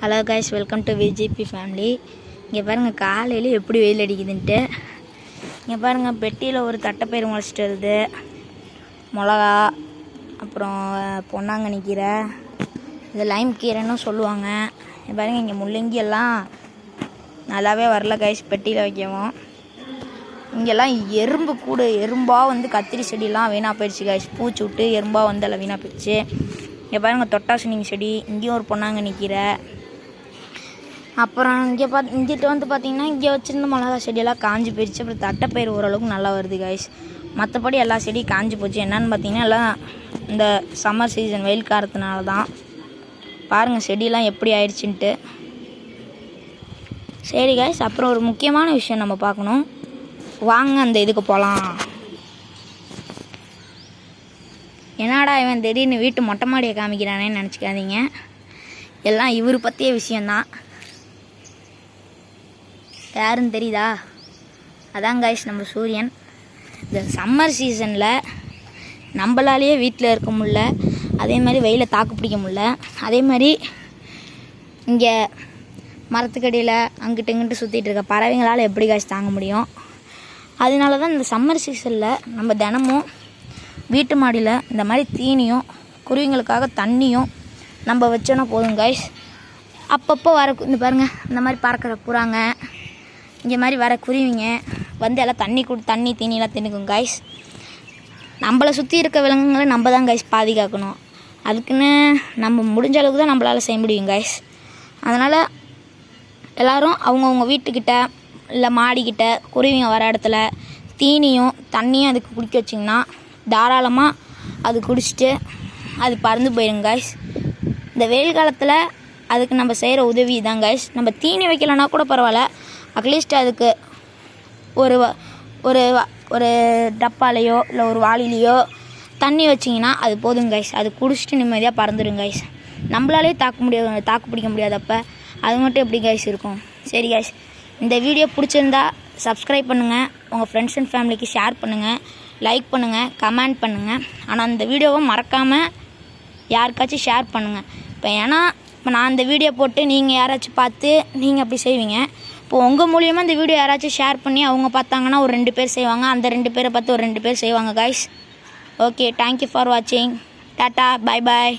Hello guys welcome to VGP family இங்கே பாருங்கள் காலையில் எப்படி வெயில் அடிக்குதுன்ட்டு. இங்கே பாருங்கள் பெட்டியில் ஒரு தட்டைப்பயிறு முளைச்சிட்டு வருது. மிளகா அப்புறம் பொன்னாங்கண்ணி கீரை. இது லைம் கீரைன்னு சொல்லுவாங்க. இங்கே பாருங்கள் இங்கே முள்ளங்கி எல்லாம் நல்லாவே வரல காய்ஸ் பெட்டியில் வைக்கவும். இங்கெல்லாம் எறும்பு கூடு எறும்பாக வந்து கத்திரி செடிலாம் வீணாக போயிடுச்சு காய்ஸ் பூச்சி விட்டு எறும்பாக வந்து எல்லாம் வீணாக போயிடுச்சு. இங்கே பாருங்கள் தொட்டாசினிங்க செடி இங்கேயும் ஒரு பொன்னாங்கண்ணி கீரை. அப்புறம் இங்கே பார்த்து இங்கிட்ட வந்து பார்த்தீங்கன்னா இங்கே வச்சிருந்த மிளகா செடியெல்லாம் காஞ்சி போயிடுச்சு. அப்புறம் தட்டைப்பயிர் ஓரளவுக்கு நல்லா வருது கைஸ் மற்றபடி எல்லா செடியும் காஞ்சி போச்சு. என்னன்னு பார்த்தீங்கன்னா எல்லாம் இந்த சம்மர் சீசன் வெயில் காரத்தினால தான். பாருங்கள் செடியெல்லாம் எப்படி ஆயிடுச்சுன்ட்டு. சரி கைஸ் அப்புறம் ஒரு முக்கியமான விஷயம் நம்ம பார்க்கணும். வாங்க அந்த இதுக்கு போகலாம் என்னடா இவன் திடீர்னு வீட்டு மொட்டை மாடியை காமிக்கிறானேன்னு நினச்சிக்காதீங்க. எல்லாம் இவர் பற்றிய விஷயந்தான் யாருன்னு தெரியுதா? அதான் காய்ஸ் நம்ம சூரியன். இந்த சம்மர் சீசனில் நம்மளாலேயே வீட்டில் இருக்க முடில அதே மாதிரி வெயிலை தாக்கு பிடிக்க முடில அதே மாதிரி இங்கே மரத்துக்கடியில் அங்கிட்டு இங்கிட்டு சுற்றிட்டு இருக்க பறவைங்களால் எப்படி காய்ச்சி தாங்க முடியும்? அதனால தான் இந்த சம்மர் சீசனில் நம்ம தினமும் வீட்டு மாடியில் இந்த மாதிரி தீனியும் குருவிங்களுக்காக தண்ணியும் நம்ம வச்சோன்னா போதும் காய்ஸ் அப்பப்போ வர இந்த பாருங்கள் இந்த மாதிரி பறக்கிற புறாங்க. இங்கே மாதிரி வர குருவிங்க வந்து எல்லாம் தண்ணி கொடு தண்ணி தீனியெல்லாம் தின்னுக்கும் காய்ஸ் நம்மளை சுற்றி இருக்க விலங்குகளை நம்ம தான் கைஸ் பாதுகாக்கணும். அதுக்குன்னு நம்ம முடிஞ்ச அளவுக்கு தான் நம்மளால் செய்ய முடியும் காய்ஸ் அதனால் எல்லோரும் அவங்கவுங்க வீட்டுக்கிட்ட இல்லை மாடிக்கிட்ட குருவிங்க வர இடத்துல தீனியும் தண்ணியும் அதுக்கு குடிக்க வச்சிங்கன்னா தாராளமாக அது குடிச்சிட்டு அது பறந்து போயிடும் காய்ஸ் இந்த வெயில் காலத்தில் அதுக்கு நம்ம செய்கிற உதவி தான் கைஸ் நம்ம தீனி வைக்கலைன்னா கூட பரவாயில்ல. அட்லீஸ்ட் அதுக்கு ஒரு ஒரு ஒரு டப்பாலையோ இல்லை ஒரு வாளிலேயோ தண்ணி வச்சிங்கன்னா அது போதும் கைஸ் அது குடிச்சிட்டு நிம்மதியாக பறந்துடும் கைஸ் நம்மளாலே தாக்க முடியாது தாக்கு பிடிக்க முடியாதப்ப. அது மட்டும் எப்படி கைஸ் இருக்கும்? சரி கைஸ் இந்த வீடியோ பிடிச்சிருந்தா சப்ஸ்கிரைப் பண்ணுங்கள் உங்கள் ஃப்ரெண்ட்ஸ் அண்ட் ஃபேமிலிக்கு ஷேர் பண்ணுங்கள் லைக் பண்ணுங்கள் கமெண்ட் பண்ணுங்கள் ஆனால் அந்த வீடியோவை மறக்காமல் யாருக்காச்சும் ஷேர் பண்ணுங்கள் இப்போ ஏன்னா இப்போ நான் இந்த வீடியோ போட்டு நீங்கள் யாராச்சும் பார்த்து நீங்கள் அப்படி செய்வீங்க. இப்போ உங்கள் மூலியமாக இந்த வீடியோ யாராச்சும் ஷேர் பண்ணி அவங்க பார்த்தாங்கன்னா ஒரு ரெண்டு பேர் செய்வாங்க. அந்த ரெண்டு பேரை பார்த்து ஒரு ரெண்டு பேர் செய்வாங்க guys okay thank you for வாட்சிங் டாட்டா பை பாய்